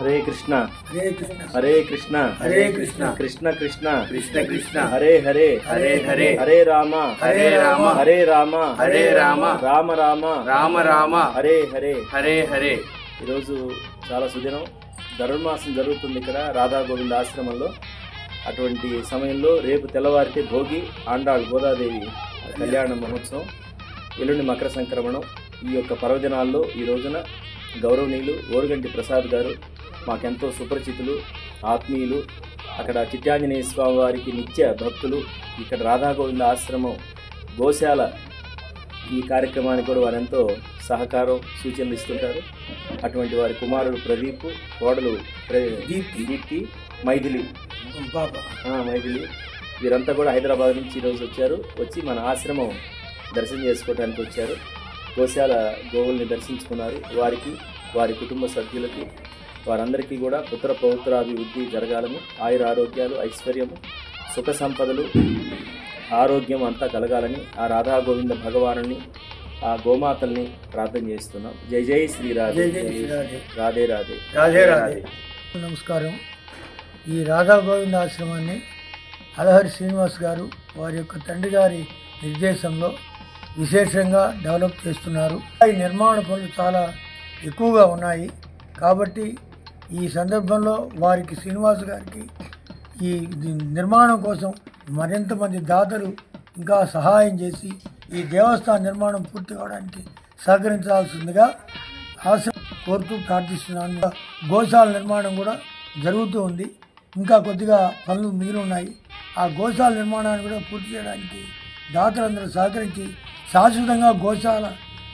హరే కృష్ణ. హరే కృష్ణ. హరే కృష్ణ. హరే కృష్ణ. కృష్ణ కృష్ణ. కృష్ణ కృష్ణ. హరే హరే. హరే హరే. హరే రామ. హరే రామ. హరే రామ. హరే రామ. రామ రామ. రామ రామ. హరే హరే. హరే హరే. ఈరోజు చాలా సుదినం. ధనుర్మాసం జరుగుతుంది ఇక్కడ రాధా గోవింద ఆశ్రమంలో. అటువంటి సమయంలో రేపు తెల్లవారితే భోగి ఆండాళ్ గోదాదేవి కళ్యాణ మహోత్సవం. ఎల్లుండి మకర సంక్రమణం. ఈ యొక్క పర్వదినాల్లో ఈ రోజున గౌరవనీయులు ఓరుగంటి ప్రసాద్ గారు మాకెంతో సుపరిచితులు ఆత్మీయులు. అక్కడ చిట్టాంజనేయ స్వామి వారికి నిత్య భక్తులు. ఇక్కడ రాధా గోవింద ఆశ్రమం గోశాల ఈ కార్యక్రమానికి కూడా వారెంతో సహకారం సూచనలు ఇస్తుంటారు. అటువంటి వారి కుమారుడు ప్రదీప్ కోడలు దీప్తి. మైథిలి. మైథిలి. వీరంతా కూడా హైదరాబాద్ నుంచి ఈరోజు వచ్చారు. వచ్చి మన ఆశ్రమం దర్శనం చేసుకోవడానికి వచ్చారు. గోశాల గోవుల్ని దర్శించుకున్నారు వారికి వారి కుటుంబ సభ్యులకి. వారందరికీ కూడా పుత్ర పౌత్రాభివృద్ధి జరగాలని ఆయుర ఆరోగ్యాలు ఐశ్వర్యము సుఖ సంపదలు ఆరోగ్యం అంతా కలగాలని ఆ రాధా గోవింద భగవాను ఆ గోమాతల్ని ప్రార్థన చేస్తున్నాం. జై జై జై శ్రీరాధే. రాధే రాధే రాధే. రాధే. నమస్కారం. ఈ రాధా గోవింద ఆశ్రమాన్ని అలహరి శ్రీనివాస్ గారు వారి యొక్క తండ్రి గారి నిర్దేశంలో విశేషంగా డెవలప్ చేస్తున్నారు. ఈ నిర్మాణ పనులు చాలా ఎక్కువగా ఉన్నాయి. కాబట్టి ఈ సందర్భంలో వారికి శ్రీనివాస్ గారికి ఈ నిర్మాణం కోసం మరింత మంది దాతలు ఇంకా సహాయం చేసి ఈ దేవస్థాన నిర్మాణం పూర్తి కావడానికి సహకరించాల్సిందిగా ఆశ కోరుతూ ప్రార్థిస్తున్నాను. గోశాల నిర్మాణం కూడా జరుగుతూ ఉంది. ఇంకా కొద్దిగా పనులు మిగిలి ఉన్నాయి. ఆ గోశాల నిర్మాణాన్ని కూడా పూర్తి చేయడానికి దాతలందరూ సహకరించి శాశ్వతంగా గోశాల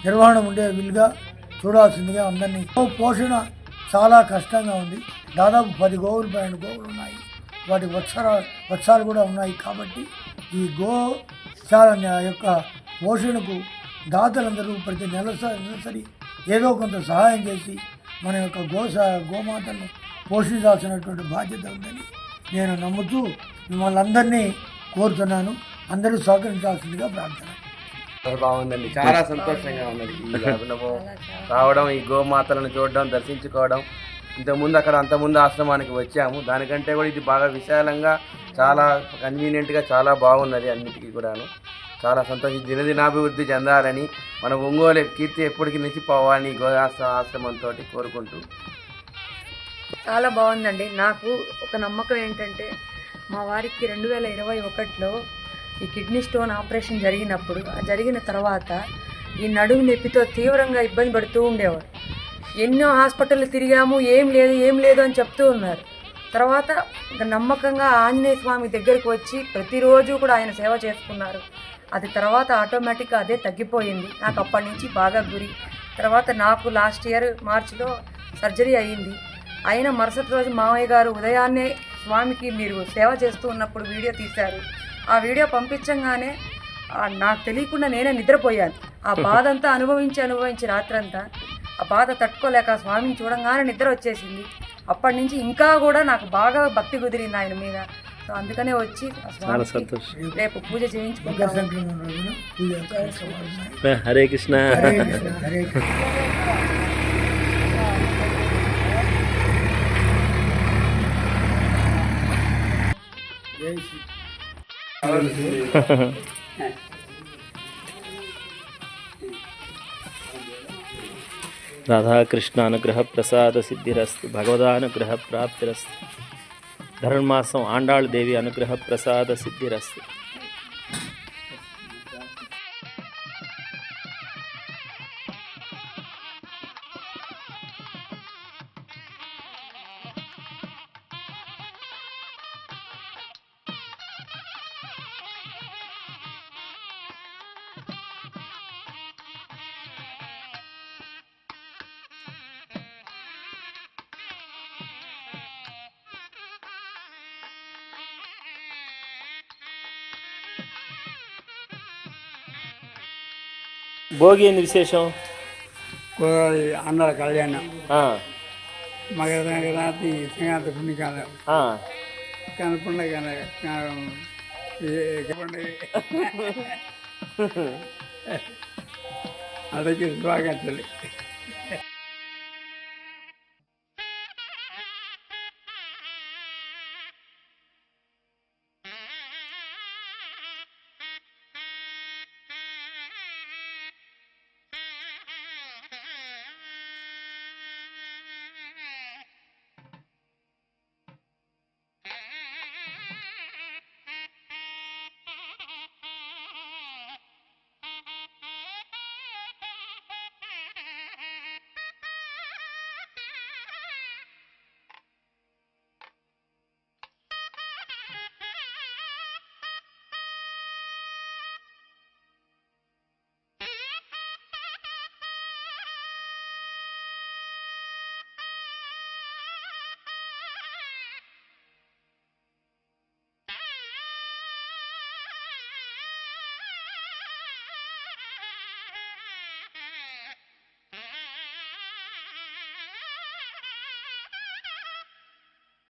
నిర్వహణ ఉండే వీలుగా చూడాల్సిందిగా అందరినీ. పోషణ చాలా కష్టంగా ఉంది. దాదాపు పది గోవులు పన్నెండు గోవులు ఉన్నాయి. వాటి వత్సరా వత్సాలు కూడా ఉన్నాయి కాబట్టి ఈ గోశాల యొక్క పోషణకు దాతలందరూ ప్రతి నెలసరి నెలసరి ఏదో కొంత సహాయం చేసి మన యొక్క గోస గోమాతను పోషించాల్సినటువంటి బాధ్యత ఉందని నేను నమ్ముతూ మిమ్మల్ని అందరినీ కోరుతున్నాను. అందరూ సహకరించాల్సిందిగా ప్రార్థన బాగుందండి. చాలా సంతోషంగా ఉన్నది. ఈ అభినవం రావడం ఈ గోమాతలను చూడడం దర్శించుకోవడం. ఇంతకుముందు అక్కడ అంతకుముందు ఆశ్రమానికి వచ్చాము. దానికంటే కూడా ఇది బాగా విశాలంగా చాలా కన్వీనియంట్గా చాలా బాగున్నది అన్నిటికీ కూడాను. చాలా సంతోషం. దినదినాభివృద్ధి చెందాలని మన ఒంగోలు కీర్తి ఎప్పటికీ నిలిచిపోవాలని ఈ గో ఆశ్ర- ఆశ్రమంతో కోరుకుంటూ. చాలా బాగుందండి. నాకు ఒక నమ్మకం ఏంటంటే మా వారికి రెండు వేల ఇరవై ఒకటిలో ఈ కిడ్నీ స్టోన్ ఆపరేషన్ జరిగినప్పుడు జరిగిన తర్వాత ఈ నడుము నొప్పితో తీవ్రంగా ఇబ్బంది పడుతూ ఉండేవారు. ఎన్నో హాస్పిటల్ తిరిగాము ఏం లేదు ఏం లేదు అని చెప్తూ ఉన్నారు. తర్వాత నమ్మకంగా ఆంజనేయ స్వామి దగ్గరికి వచ్చి ప్రతిరోజు కూడా ఆయన సేవ చేసుకున్నారు. అది తర్వాత ఆటోమేటిక్గా అదే తగ్గిపోయింది. నాకు అప్పటి నుంచి బాగా గురి. తర్వాత నాకు లాస్ట్ ఇయర్ మార్చిలో సర్జరీ అయ్యింది. అయిన మరుసటి రోజు మామయ్య గారు ఉదయాన్నే స్వామికి మీరు సేవ చేస్తూ ఉన్నప్పుడు వీడియో తీశారు. ఆ వీడియో పంపించంగానే నాకు తెలియకుండా నేనే నిద్రపోయాను. ఆ బాధ అంతా అనుభవించి అనుభవించి రాత్రంతా ఆ బాధ తట్టుకోలేక స్వామిని చూడంగానే నిద్ర వచ్చేసింది. అప్పటి నుంచి ఇంకా కూడా నాకు బాగా భక్తి కుదిరింది ఆయన మీద. సో అందుకనే వచ్చి రేపు పూజ ఉన్నాయి. హరే కృష్ణ. రాధాకృష్ణ అనుగ్రహ ప్రసాద సిద్ధిరస్తు భగవదానుగ్రహ ప్రాప్తిరస్తు ధనుర్మాసం ఆండాళ్ దేవి అనుగ్రహ ప్రసాద సిద్ధిరస్తు భోగి ఏంది విశేషం అన్నల కళ్యాణం ఆ, మగర సంక్రాంతి సంక్రాంతి పుణ్యకాలం ఆ, కనపండ పండుగ అందరికీ శుభాకాంక్షలు